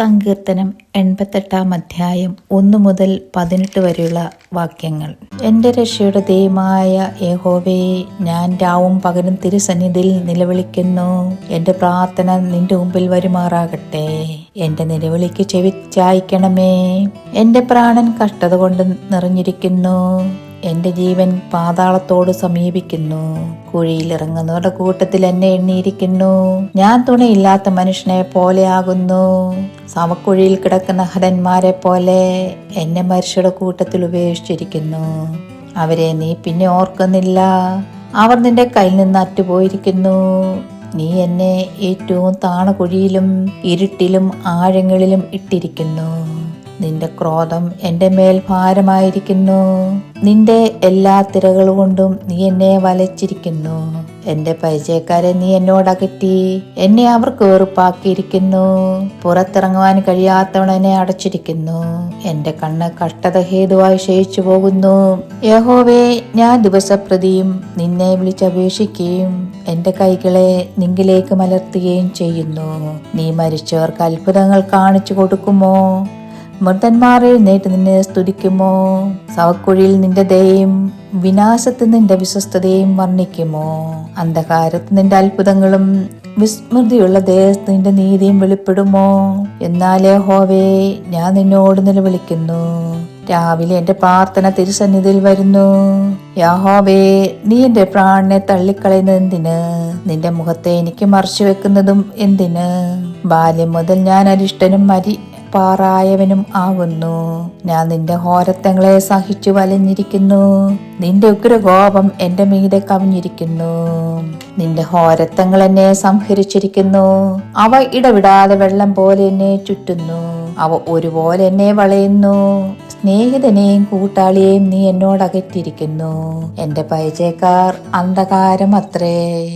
സങ്കീർത്തനം എൺപത്തെട്ടാം അധ്യായം ഒന്നു മുതൽ പതിനെട്ട് വരെയുള്ള വാക്യങ്ങൾ. എന്റെ രക്ഷയുടെ ദൈവമായ യഹോവേ ഞാൻ രാവും പകലും തിരുസന്നിധിയിൽ നിലവിളിക്കുന്നു. എന്റെ പ്രാർത്ഥന നിന്റെ മുമ്പിൽ വരുമാറാകട്ടെ. എന്റെ നിലവിളിക്ക് ചെവി ചായ്ക്കണമേ. എന്റെ പ്രാണൻ കഷ്ടത കൊണ്ട് നിറഞ്ഞിരിക്കുന്നു. എന്റെ ജീവൻ പാതാളത്തോട് സമീപിക്കുന്നു കുഴിയിലിറങ്ങുന്നവരുടെ കൂട്ടത്തിൽ എന്നെ എണ്ണിയിരിക്കുന്നു. ഞാൻ തുണയില്ലാത്ത മനുഷ്യനെ പോലെയാകുന്നു സമക്കുഴിയിൽ കിടക്കുന്ന ഹരന്മാരെ പോലെ എന്നെ മനുഷ്യരുടെ കൂട്ടത്തിൽ ഉപേക്ഷിച്ചിരിക്കുന്നു. അവരെ നീ പിന്നെ ഓർക്കുന്നില്ല. അവർ നിന്റെ കയ്യിൽ നിന്ന് അറ്റുപോയിരിക്കുന്നു. നീ എന്നെ ഏറ്റവും താണ കുഴിയിലും ഇരുട്ടിലും ആഴങ്ങളിലും ഇട്ടിരിക്കുന്നു. നിന്റെ ക്രോധം എന്റെ മേൽ ഭാരമായിരിക്കുന്നു. നിന്റെ എല്ലാ തിരകളുകൊണ്ടും നീ എന്നെ വലച്ചിരിക്കുന്നു. എന്റെ പരിചയക്കാരെ നീ എന്നോടകറ്റി എന്നെ അവർക്ക് വെറുപ്പാക്കിയിരിക്കുന്നു പുറത്തിറങ്ങുവാൻ കഴിയാത്തവൺ എന്നെ അടച്ചിരിക്കുന്നു. എന്റെ കണ്ണ് കഷ്ടത ഹേതുവായി ക്ഷയിച്ചു പോകുന്നു. യഹോവേ ഞാൻ ദിവസപ്രതിയും നിന്നെ വിളിച്ചപേക്ഷിക്കുകയും എന്റെ കൈകളെ നിങ്കിലേക്ക് മലർത്തുകയും ചെയ്യുന്നു. നീ മരിച്ചവർക്ക് അത്ഭുതങ്ങൾ കാണിച്ചു കൊടുക്കുമോ? മൃതന്മാർ നേട്ട് നിന്നെ സ്തുതിക്കുമോ? സവക്കുഴിയിൽ നിന്റെ ദയയും വിനാശത്ത് നിന്റെ വിശ്വസ്തതയും വർണിക്കുമോ? അന്ധകാരത്ത് നിന്റെ അത്ഭുതങ്ങളും വിസ്മൃതിയുള്ള ദേശത്ത് നിന്റെ നീതിയും വെളിപ്പെടുമോ? എന്നാലേ ഹോവേ ഞാൻ നിന്നോട് നിലവിളിക്കുന്നു. രാവിലെ എന്റെ പ്രാർത്ഥന തിരുസന്നിധിയിൽ വരുന്നു. യാഹോവേ നീ എന്റെ പ്രാണനെ തള്ളിക്കളയുന്നത് എന്തിന്? നിന്റെ മുഖത്തെ എനിക്ക് മറച്ചു വെക്കുന്നതും എന്തിന്? ബാല്യം മുതൽ ഞാൻ അരിഷ്ടനും മരി പാറായവനും ആകുന്നു. ഞാൻ നിന്റെ ഹോരത്തങ്ങളെ സഹിച്ചു വലഞ്ഞിരിക്കുന്നു. നിന്റെ ഉഗ്രകോപം എന്റെ മീതെ കവിഞ്ഞിരിക്കുന്നു. നിന്റെ ഹോരത്തങ്ങൾ എന്നെ സംഹരിച്ചിരിക്കുന്നു. അവ ഇടവിടാതെ വെള്ളം പോലെ എന്നെ ചുറ്റുന്നു. അവ ഒരുപോലെ എന്നെ വളയുന്നു. സ്നേഹിതനെയും കൂട്ടാളിയെയും നീ എന്നോട് അകറ്റിയിരിക്കുന്നു. എന്റെ പരിചയക്കാർ അന്ധകാരം അത്രേ